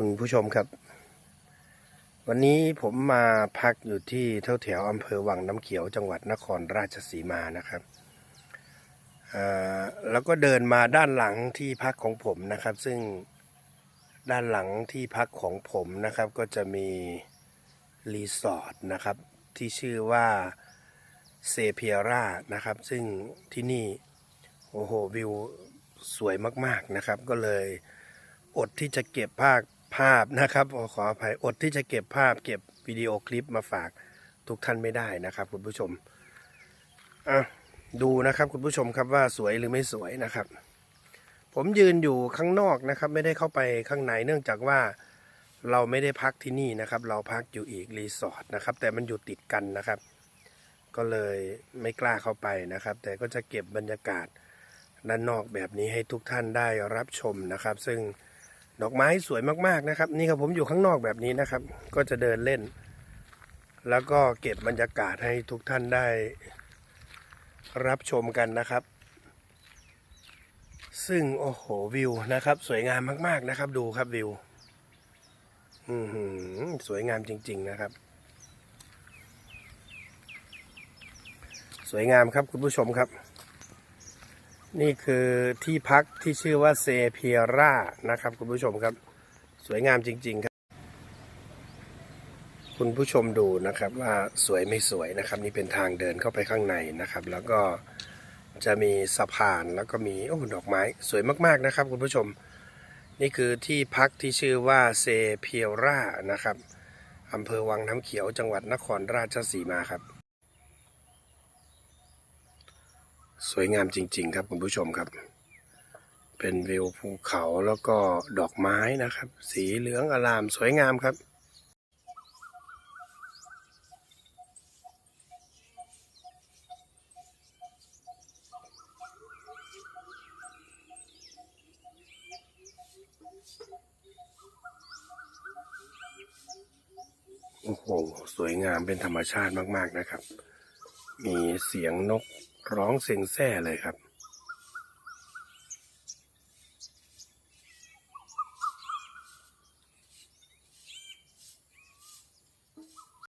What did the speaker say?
คุณผู้ชมครับ วันนี้ผมมาพักอยู่ที่แถวแถวอำเภอวังน้ำเขียวจังหวัดนครราชสีมานะครับอ่าแล้วก็เดินมาด้านหลังที่พักของผมนะครับ ซึ่งด้านหลังที่พักของผมนะครับ ก็จะมีรีสอร์ทนะครับ ที่ชื่อว่าเซเพียร่านะครับ ซึ่งที่นี่โอ้โหวิวสวยมากๆนะครับ ก็เลยอดที่จะเก็บภาพ ภาพนะครับขอขออภัยอดที่จะเก็บภาพ เก็บวิดีโอคลิปมาฝากทุกท่านไม่ได้นะครับคุณผู้ชมอะดูนะครับคุณผู้ชมครับว่าสวยหรือไม่สวยนะครับ ผมยืนอยู่ข้างนอกนะครับ ไม่ได้เข้าไปข้างในเนื่องจากว่าเราไม่ได้พักที่นี่นะครับ เราพักอยู่อีกรีสอร์ทนะครับ แต่มันอยู่ติดกันนะครับ ก็เลยไม่กล้าเข้าไปนะครับ แต่ก็จะเก็บบรรยากาศด้านนอกแบบนี้ให้ทุกท่านได้รับชมนะครับ ซึ่ง ดอกไม้สวยมากๆนะครับ นี่ครับผมอยู่ข้างนอกแบบนี้นะครับ ก็จะเดินเล่น แล้วก็เก็บบรรยากาศให้ทุกท่านได้รับชมกันนะครับ ซึ่งโอ้โหวิวนะครับ สวยงามมาก ๆนะครับ ดูครับวิวอือหือสวยงามจริง ๆ นะครับ สวยงามครับคุณผู้ชมครับ นี่คือที่พักที่ชื่อว่าเซเพียร่านะครับ คุณผู้ชมครับ สวยงามจริง ๆ ครับ คุณผู้ชมดูนะครับว่าสวยไม่สวยนะครับ นี่เป็นทางเดินเข้าไปข้างในนะครับ แล้วก็จะมีสะพานแล้วก็มีโอ้ดอกไม้สวยมากๆนะครับ คุณผู้ชม นี่คือที่พักที่ชื่อว่าเซเพียร่านะครับอำเภอวังน้ำเขียวจังหวัดนครราชสีมาครับ สวยงามจริง ๆ ครับคุณผู้ชมครับ เป็นวิวภูเขาแล้วก็ดอกไม้นะครับ สีเหลืองอลามสวยงามครับโอ้โห สวยงามเป็นธรรมชาติมาก ๆ นะครับ มีเสียงนก ร้องเสียงแซ่เลยครับ